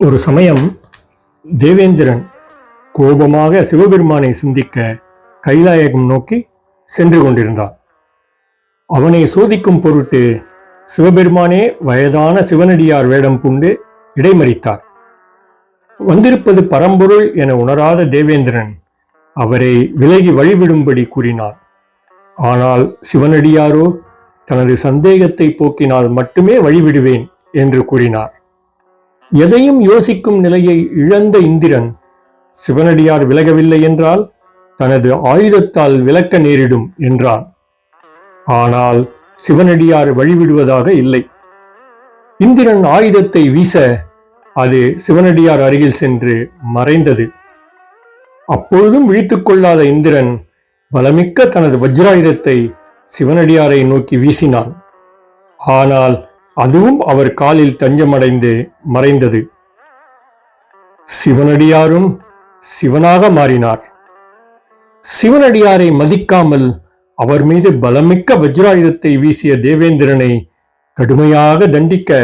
ஒரு சமயம் தேவேந்திரன் கோபமாக சிவபெருமானை சிந்திக்க கைலாயகம் நோக்கி சென்று கொண்டிருந்தான். அவனை சோதிக்கும் பொருட்டு சிவபெருமானே வயதான சிவனடியார் வேடம் பூண்டு இடைமறித்தார். வந்திருப்பது பரம்பொருள் என உணராத தேவேந்திரன் அவரை விலகி வழிவிடும்படி கூறினார். ஆனால் சிவனடியாரோ தனது சந்தேகத்தை போக்கினால் மட்டுமே வழிவிடுவேன் என்று கூறினார். எதையும் யோசிக்கும் நிலையை இழந்த இந்திரன் சிவனடியார் விலகவில்லை என்றால் தனது ஆயுதத்தால் விலக்க நேரிடும் என்றான். ஆனால் சிவனடியார் வழிவிடுவதாக இல்லை. இந்திரன் ஆயுதத்தை வீச அது சிவனடியார் அருகில் சென்று மறைந்தது. அப்பொழுதும் விழித்துக் கொள்ளாத இந்திரன் பலமிக்க தனது வஜ்ராயுதத்தை சிவனடியாரை நோக்கி வீசினான். ஆனால் அதுவும் அவர் காலில் தஞ்சமடைந்து மறைந்தது. சிவனடியாரும் சிவனாக மாறினார். சிவனடியாரை மதிக்காமல் அவர் மீது பலமிக்க வஜ்ராயுதத்தை வீசிய தேவேந்திரனை கடுமையாக தண்டிக்க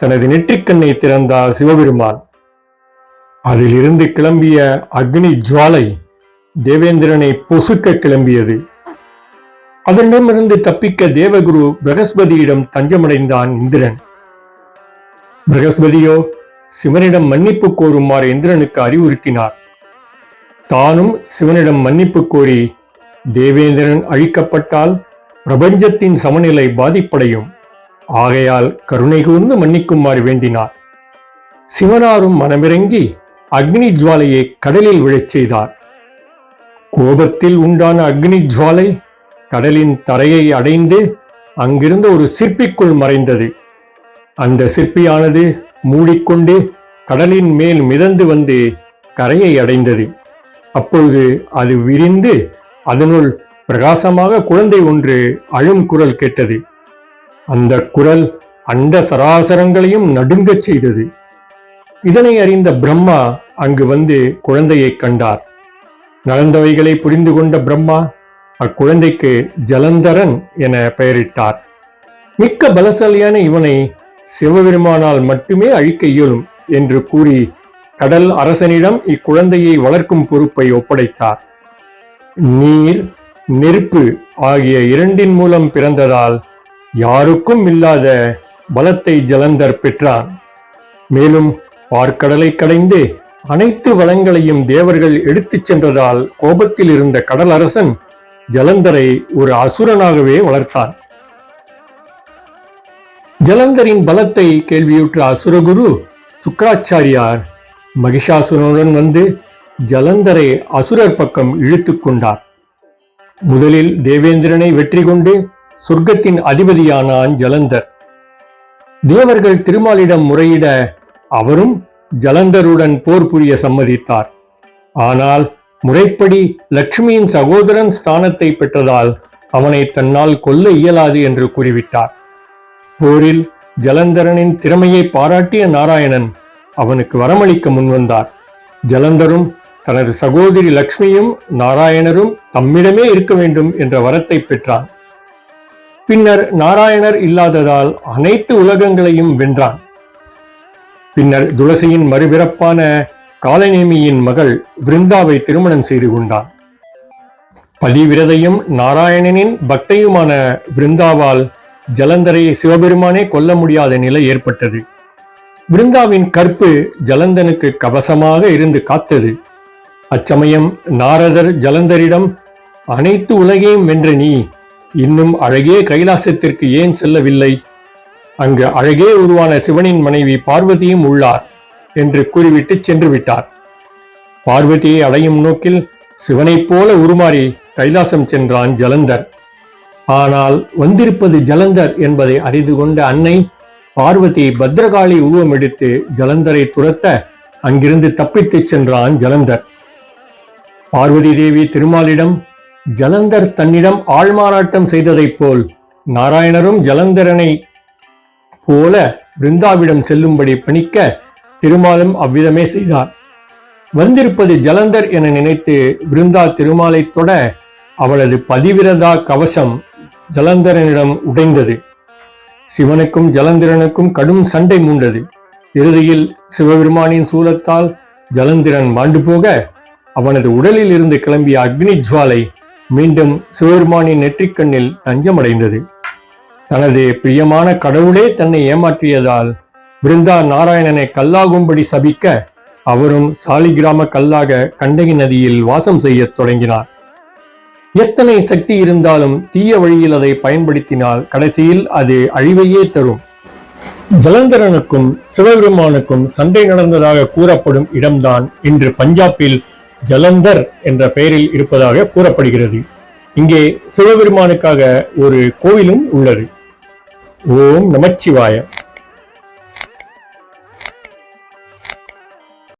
தனது நெற்றிக்கண்ணை திறந்தார் சிவபெருமான். அதிலிருந்து கிளம்பிய அக்னி ஜுவாலை தேவேந்திரனை பொசுக்க கிளம்பியது. அதனிடமிருந்து தப்பிக்க தேவகுரு பிரகஸ்பதியிடம் தஞ்சமடைந்தான் இந்திரன். பிரகஸ்பதியோ சிவனிடம் மன்னிப்பு கோருமாறு இந்திரனுக்கு அறிவுறுத்தினார். தானும் சிவனிடம் மன்னிப்பு கோரி தேவேந்திரன் அழிக்கப்பட்டால் பிரபஞ்சத்தின் சமநிலை பாதிப்படையும். ஆகையால் கருணை கூர்ந்து மன்னிக்குமாறு வேண்டினார். சிவனாரும் மனமிறங்கி அக்னி ஜுவாலையை கடலில் விழச் செய்தார். கோபத்தில் உண்டான அக்னி ஜுவாலை கடலின் தரையை அடைந்து அங்கிருந்த ஒரு சிற்பிக்குள் மறைந்தது. அந்த சிற்பியானது மூடிக்கொண்டு கடலின் மேல் மிதந்து வந்து கரையை அடைந்தது. அப்பொழுது அது விரிந்து அதனுள் பிரகாசமாக குழந்தை ஒன்று அழும் குரல் கேட்டது. அந்த குரல் அண்ட சராசரங்களையும் நடுங்கச் செய்தது. இதனை அறிந்த பிரம்மா அங்கு வந்து குழந்தையைக் கண்டார். நடந்தவைகளை புரிந்து கொண்ட பிரம்மா அக்குழந்தைக்கு ஜலந்தரன் என பெயரிட்டார். மிக்க பலசாலியான இவனை சிவபெருமானால் மட்டுமே அழிக்க இயலும் என்று கூறி கடல் அரசனிடம் இக்குழந்தையை வளர்க்கும் பொறுப்பை ஒப்படைத்தார். நீர் நெருப்பு ஆகிய இரண்டின் மூலம் பிறந்ததால் யாருக்கும் இல்லாத பலத்தை ஜலந்தர் பெற்றான். மேலும் பார்க்கடலை கடைந்து அனைத்து வளங்களையும் தேவர்கள் எடுத்துச் சென்றதால் கோபத்தில் இருந்த கடல் அரசன் ஜலந்தரை ஒரு அசுரனாகவே வளர்த்தான். ஜலந்தரின் பலத்தை கேள்வியுற்ற அசுரகுரு சுக்கராச்சாரியார் மகிஷாசுரனுடன் வந்து ஜலந்தரை அசுரர் பக்கம் இழுத்துக் கொண்டார். முதலில் தேவேந்திரனை வெற்றி கொண்டு சொர்க்கத்தின் அதிபதியானான் ஜலந்தர். தேவர்கள் திருமாலிடம் முறையிட அவரும் ஜலந்தருடன் போர் புரிய சம்மதித்தார். ஆனால் முறைப்படி லட்சுமியின் சகோதரன் ஸ்தானத்தை பெற்றதால் அவனை தன்னால் கொல்ல இயலாது என்று கூறிவிட்டார். போரில் ஜலந்தரனின் திறமையை பாராட்டிய நாராயணன் அவனுக்கு வரமளிக்க முன்வந்தார். ஜலந்தரும் தனது சகோதரி லக்ஷ்மியும் நாராயணரும் தம்மிடமே இருக்க வேண்டும் என்ற வரத்தை பெற்றான். பின்னர் நாராயணர் இல்லாததால் அனைத்து உலகங்களையும் வென்றான். பின்னர் துளசியின் மறுபிறப்பான காலநேமியின் மகள் விருந்தாவை திருமணம் செய்து கொண்டான் பதிவிரதையும் நாராயணனின் பக்தையுமான விருந்தாவால் ஜலந்தரை சிவபெருமானே கொல்ல முடியாத நிலை ஏற்பட்டது. விருந்தாவின் கற்பு ஜலந்தனுக்கு கவசமாக இருந்து காத்தது. அச்சமயம் நாரதர் ஜலந்தரிடம் அனைத்து உலகையும் வென்ற நீ இன்னும் அழகே கைலாசத்திற்கு ஏன் செல்லவில்லை? அங்கு அழகே உருவான சிவனின் மனைவி பார்வதியும் உள்ளார். என்று கூறிவிட்டு சென்று விட்டார் பார்வதியை அடையும் நோக்கில் சிவனைப் போல உருமாறி கைலாசம் சென்றான் ஜலந்தர். ஆனால் வந்திருப்பது ஜலந்தர் என்பதை அறிந்து கொண்ட அன்னை பார்வதி பத்ரகாளி உருவம் எடுத்து ஜலந்தரை துரத்த அங்கிருந்து தப்பித்துச் சென்றான் ஜலந்தர். பார்வதி தேவி திருமாலிடம் ஜலந்தர் தன்னிடம் ஆள்மாறாட்டம் செய்ததைப் போல் நாராயணரும் ஜலந்தரனை போல பிருந்தாவிடம் செல்லும்படி பணிக்க திருமாலும் அவ்விதமே செய்தார். வந்திருப்பது ஜலந்தர் என நினைத்து விருந்தா திருமாலை தொட அவளது பதிவிரதா கவசம் ஜலந்தரனிடம் உடைந்தது. சிவனுக்கும் ஜலந்திரனுக்கும் கடும் சண்டை மூண்டது. இறுதியில் சிவபெருமானின் சூலத்தால் ஜலந்திரன் மாண்டு போக அவனது உடலில் இருந்து கிளம்பிய அக்னி ஜுவாலை மீண்டும் சிவபெருமானின் நெற்றிக்கண்ணில் தஞ்சமடைந்தது. தனது பிரியமான கடவுளே தன்னை ஏமாற்றியதால் பிருந்தா நாராயணனை கல்லாகும்படி சபிக்க அவரும் சாலிகிராம கல்லாக கண்டகி நதியில் வாசம் செய்யத் தொடங்கினார். எத்தனை சக்தி இருந்தாலும் தீய வழியில் அதை பயன்படுத்தினால் கடைசியில் அது அழிவையே தரும். ஜலந்தரனுக்கும் சிவபெருமானுக்கும் சண்டை நடந்ததாக கூறப்படும் இடம்தான் இன்று பஞ்சாபில் ஜலந்தர் என்ற பெயரில் இருப்பதாக கூறப்படுகிறது. இங்கே சிவபெருமானுக்காக ஒரு கோவிலும் உள்ளது. ஓம் நமச்சிவாய.